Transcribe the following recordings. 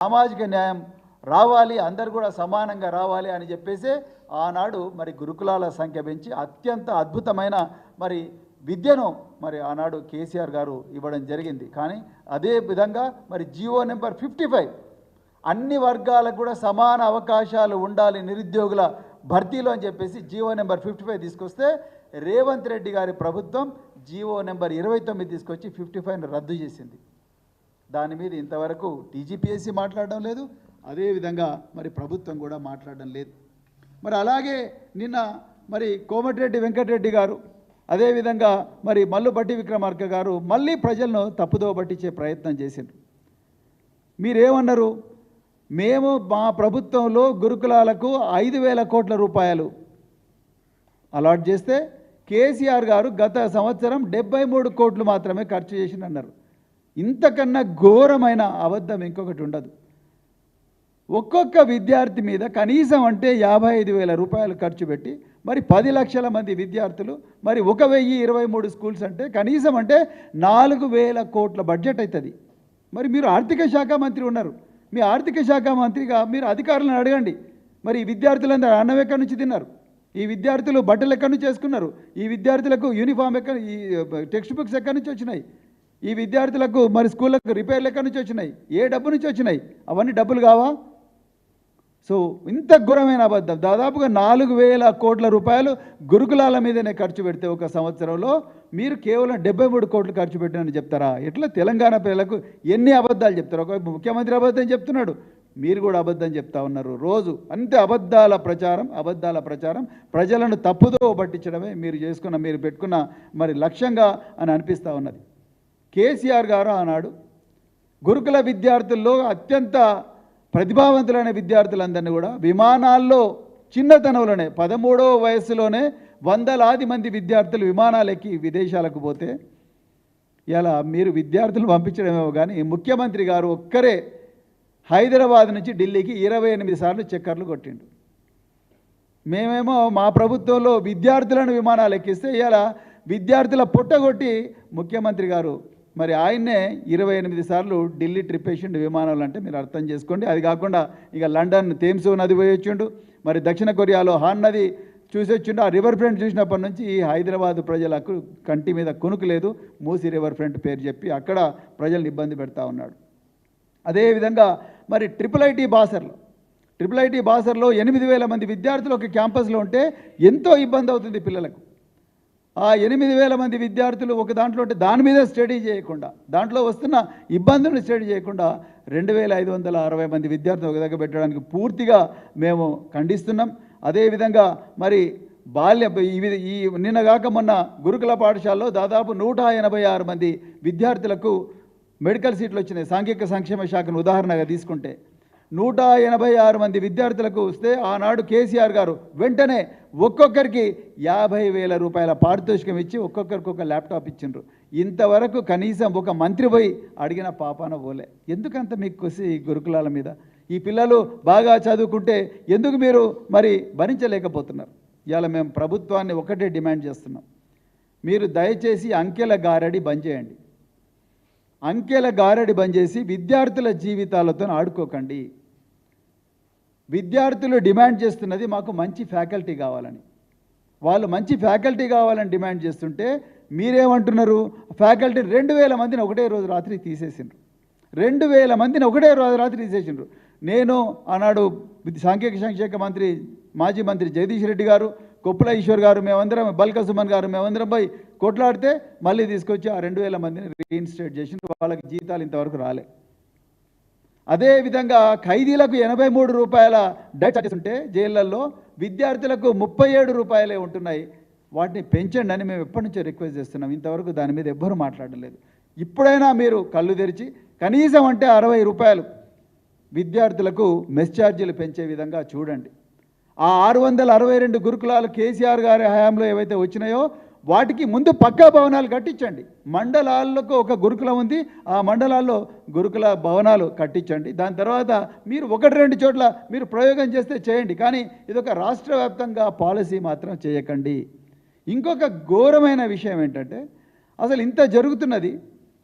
సామాజిక న్యాయం రావాలి అందరు కూడా సమానంగా రావాలి అని చెప్పేసి ఆనాడు మరి గురుకులాల సంఖ్య పెంచి అత్యంత అద్భుతమైన మరి విద్యను మరి ఆనాడు కేసీఆర్ గారు ఇవ్వడం జరిగింది. కానీ అదే విధంగా మరి జియో నెంబర్ ఫిఫ్టీ ఫైవ్ అన్ని వర్గాలకు కూడా సమాన అవకాశాలు ఉండాలి నిరుద్యోగుల భర్తీలో అని చెప్పేసి జియో నెంబర్ ఫిఫ్టీ ఫైవ్ తీసుకొస్తే రేవంత్ రెడ్డి గారి ప్రభుత్వం జియో నెంబర్ ఇరవై తొమ్మిది తీసుకొచ్చి ఫిఫ్టీ ఫైవ్ను రద్దు చేసింది. దాని మీద ఇంతవరకు టీజీపీఎస్సీ మాట్లాడడం లేదు. అదేవిధంగా మరి ప్రభుత్వం కూడా మాట్లాడడం లేదు. మరి అలాగే నిన్న మరి కోమటిరెడ్డి వెంకటరెడ్డి గారు అదేవిధంగా మరి మల్లుపట్టి విక్రమార్క గారు మళ్ళీ ప్రజలను తప్పుదో పట్టించే ప్రయత్నం చేసిండ్రు. మీరేమన్నారు? మేము మా ప్రభుత్వంలో గురుకులాలకు ఐదు వేల కోట్ల రూపాయలు అలాట్ చేస్తే కేసీఆర్ గారు గత సంవత్సరం డెబ్బై మూడు కోట్లు మాత్రమే ఖర్చు చేసిందన్నారు ఇంతకన్నా ఘోరమైన అబద్ధం ఇంకొకటి ఉండదు. ఒక్కొక్క విద్యార్థి మీద కనీసం అంటే యాభై ఐదు వేల రూపాయలు ఖర్చు పెట్టి మరి పది లక్షల మంది విద్యార్థులు మరి ఒక వెయ్యి ఇరవై మూడు స్కూల్స్ అంటే కనీసం అంటే నాలుగు వేల కోట్ల బడ్జెట్ అవుతుంది మరి మీరు ఆర్థిక శాఖ మంత్రి ఉన్నారు. మీ ఆర్థిక శాఖ మంత్రిగా మీరు అధికారులను అడగండి. మరి ఈ విద్యార్థులందరూ అన్నం ఎక్కడి నుంచి తిన్నారు? ఈ విద్యార్థులు బట్టలు ఎక్కడి నుంచి చేసుకున్నారు? ఈ విద్యార్థులకు యూనిఫామ్ ఎక్కడ ఈ టెక్స్ట్ బుక్స్ ఎక్కడి నుంచి వచ్చినాయి? ఈ విద్యార్థులకు మరి స్కూళ్ళకు రిపేర్లు ఎక్కడి నుంచి వచ్చినాయి? ఏ డబ్బు నుంచి వచ్చినాయి? అవన్నీ డబ్బులు కావా? సో ఇంత ఘోరమైన అబద్ధం. దాదాపుగా నాలుగు వేల కోట్ల రూపాయలు గురుకులాల మీదనే ఖర్చు పెడితే ఒక సంవత్సరంలో మీరు కేవలం డెబ్బై మూడు కోట్లు ఖర్చు పెట్టినని చెప్తారా? ఎట్లా తెలంగాణ పిల్లలకు ఎన్ని అబద్ధాలు చెప్తారు? ఒక ముఖ్యమంత్రి అబద్ధం చెప్తున్నాడు. మీరు కూడా అబద్ధం చెప్తా ఉన్నారు. రోజు అంతే అబద్ధాల ప్రచారం అబద్ధాల ప్రచారం. ప్రజలను తప్పుదో పట్టించడమే మీరు చేసుకున్న మీరు పెట్టుకున్న మరి లక్ష్యంగా అని అనిపిస్తూ ఉన్నది. కేసీఆర్ గారు ఆనాడు గురుకుల విద్యార్థుల్లో అత్యంత ప్రతిభావంతులైన విద్యార్థులందరినీ కూడా విమానాల్లో చిన్నతనంలోనే పదమూడవ వయసులోనే వందలాది మంది విద్యార్థులు విమానాలు ఎక్కి విదేశాలకు పోతే ఇలా మీరు విద్యార్థులు పంపించడమేమో కానీ ముఖ్యమంత్రి గారు ఒక్కరే హైదరాబాద్ నుంచి ఢిల్లీకి ఇరవై ఎనిమిది సార్లు చక్కర్లు కొట్టిండు. మేమేమో మా ప్రభుత్వంలో విద్యార్థులను విమానాలు ఎక్కిస్తే ఇలా విద్యార్థుల పుట్టగొట్టి ముఖ్యమంత్రి గారు మరి ఆయన్నే ఇరవై ఎనిమిది సార్లు ఢిల్లీ ట్రిప్ వేసిండు విమానాలు అంటే మీరు అర్థం చేసుకోండి. అది కాకుండా ఇక లండన్ థేమ్స్ నది పోయొచ్చిండు మరి దక్షిణ కొరియాలో హాన్ నది చూసి వచ్చిండు. ఆ రివర్ ఫ్రంట్ చూసినప్పటి నుంచి ఈ హైదరాబాద్ ప్రజలకు కంటి మీద కొనుకు లేదు. మూసి రివర్ ఫ్రంట్ పేరు చెప్పి అక్కడ ప్రజల్ని ఇబ్బంది పెడతా ఉన్నాడు. అదేవిధంగా మరి ట్రిపుల్ ఐటీ బాసర్లు. ట్రిపుల్ ఐటీ బాసర్లో ఎనిమిది వేల మంది విద్యార్థులు ఒక క్యాంపస్లో ఉంటే ఎంతో ఇబ్బంది అవుతుంది పిల్లలకు. ఆ ఎనిమిది వేల మంది విద్యార్థులు ఒక దాంట్లో ఉంటే దాని మీద స్టడీ చేయకుండా దాంట్లో వస్తున్న ఇబ్బందులను స్టడీ చేయకుండా రెండు వేల ఐదు వందల అరవై మంది విద్యార్థులు ఒక దగ్గర పెట్టడానికి పూర్తిగా మేము ఖండిస్తున్నాం. అదేవిధంగా మరి బాల్య ఈ విధ- ఈ నిన్నగాక మొన్న గురుకుల పాఠశాలలో దాదాపు నూట ఎనభై ఆరు మంది విద్యార్థులకు మెడికల్ సీట్లు వచ్చినాయి. సాంఘిక సంక్షేమ శాఖను ఉదాహరణగా తీసుకుంటే నూట ఎనభై ఆరు మంది విద్యార్థులకు వస్తే ఆనాడు కేసీఆర్ గారు వెంటనే ఒక్కొక్కరికి యాభై వేల రూపాయల పారితోషికం ఇచ్చి ఒక్కొక్కరికి ఒక ల్యాప్టాప్ ఇచ్చిండ్రు. ఇంతవరకు కనీసం ఒక మంత్రి పోయి అడిగిన పాపాన పోలే. ఎందుకంత మీకు కొసి ఈ గురుకులాల మీద? ఈ పిల్లలు బాగా చదువుకుంటే ఎందుకు మీరు మరి భరించలేకపోతున్నారు? ఇవాళ మేము ప్రభుత్వాన్ని ఒకటే డిమాండ్ చేస్తున్నాం. మీరు దయచేసి అంకెల గారడి బంద్ చేయండి. అంకెల గారడి బంద్ చేసి విద్యార్థుల జీవితాలతో ఆడుకోకండి. విద్యార్థులు డిమాండ్ చేస్తున్నది మాకు మంచి ఫ్యాకల్టీ కావాలని. వాళ్ళు మంచి ఫ్యాకల్టీ కావాలని డిమాండ్ చేస్తుంటే మీరేమంటున్నారు? ఫ్యాకల్టీ రెండు వేల మందిని ఒకటే రోజు రాత్రి తీసేసిండ్రు. రెండు వేల మందిని ఒకటే రోజు రాత్రి తీసేసిండ్రు. నేను ఆనాడు సాంఘిక సంక్షేమ మంత్రి మాజీ మంత్రి జగదీష్ రెడ్డి గారు కొప్పుల ఈశ్వర్ గారు మేమందరం బల్క సుమన్ గారు మేమందరం పోయి కొట్లాడితే మళ్ళీ తీసుకొచ్చి ఆ రెండు వేల మందిని రీఇన్స్టేట్ చేసి వాళ్ళకి జీతాలు ఇంతవరకు రాలే. అదేవిధంగా ఖైదీలకు ఎనభై మూడు రూపాయల డైట్ చార్జెస్ ఉంటే జైళ్ళల్లో విద్యార్థులకు ముప్పై ఏడు రూపాయలే ఉంటున్నాయి. వాటిని పెంచండి అని మేము ఎప్పటి నుంచో రిక్వెస్ట్ చేస్తున్నాం. ఇంతవరకు దాని మీద ఎవ్వరూ మాట్లాడలేదు. ఇప్పుడైనా మీరు కళ్ళు తెరిచి కనీసం అంటే అరవై రూపాయలు విద్యార్థులకు మెస్ ఛార్జీలు పెంచే విధంగా చూడండి. ఆ ఆరు వందల అరవై రెండు గురుకులాలు కేసీఆర్ గారి హయాంలో ఏవైతే వచ్చినాయో వాటికి ముందు పక్కా భవనాలు కట్టించండి. మండలాలకు ఒక గురుకులం ఉంది. ఆ మండలాల్లో గురుకుల భవనాలు కట్టించండి. దాని తర్వాత మీరు ఒకటి రెండు చోట్ల మీరు ప్రయోగం చేస్తే చేయండి. కానీ ఇది ఒక రాష్ట్ర వ్యాప్తంగా పాలసీ మాత్రం చేయకండి. ఇంకొక ఘోరమైన విషయం ఏంటంటే అసలు ఇంత జరుగుతున్నది.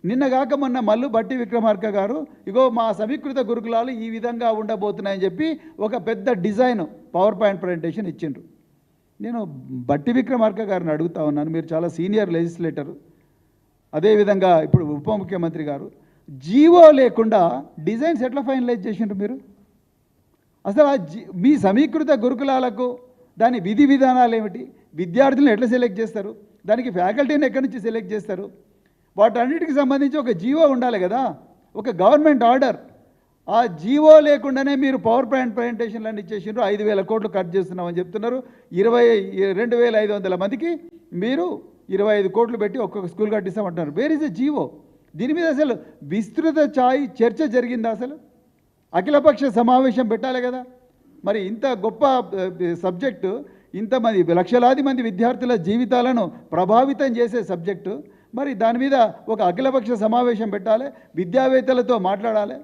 నిన్న కాక మొన్న మల్లు బట్టి విక్రమార్క గారు ఇగో మా సమీకృత గురుకులాలు ఈ విధంగా ఉండబోతున్నాయని చెప్పి ఒక పెద్ద డిజైన్ పవర్ పాయింట్ ప్రజెంటేషన్ ఇచ్చిండ్రు. నేను బట్టి విక్రమార్క గారిని అడుగుతా ఉన్నాను. మీరు చాలా సీనియర్ లెజిస్లేటర్. అదేవిధంగా ఇప్పుడు ఉప ముఖ్యమంత్రి గారు జీవో లేకుండా డిజైన్స్ ఎట్లా ఫైనలైజ్ చేసిండ్రు మీరు? అసలు జీ మీ సమీకృత గురుకులాలకు దాని విధి విధానాలు ఏమిటి? విద్యార్థులను ఎట్లా సెలెక్ట్ చేస్తారు? దానికి ఫ్యాకల్టీని ఎక్కడి నుంచి సెలెక్ట్ చేస్తారు? వాటన్నిటికి సంబంధించి ఒక జీవో ఉండాలి కదా? ఒక గవర్నమెంట్ ఆర్డర్. ఆ జీవో లేకుండానే మీరు పవర్ పాయింట్ ప్రజెంటేషన్లు అన్ని ఇచ్చేసిండ్రు ఐదు వేల కోట్లు కట్ చేస్తున్నామని చెప్తున్నారు. ఇరవై రెండు వేల ఐదు వందల మందికి మీరు ఇరవై ఐదు కోట్లు పెట్టి ఒక్కొక్క school కట్టిస్తామంటున్నారు. Where is a GO? దీని మీద అసలు విస్తృత ఛాయ్ చర్చ జరిగిందా అసలు? అఖిలపక్ష సమావేశం పెట్టాలి కదా. మరి ఇంత గొప్ప సబ్జెక్టు ఇంతమంది లక్షలాది మంది విద్యార్థుల జీవితాలను ప్రభావితం చేసే సబ్జెక్టు. మరి దాని మీద ఒక అఖిలపక్ష సమావేశం పెట్టాలి విద్యావేత్తలతో మాట్లాడాలి.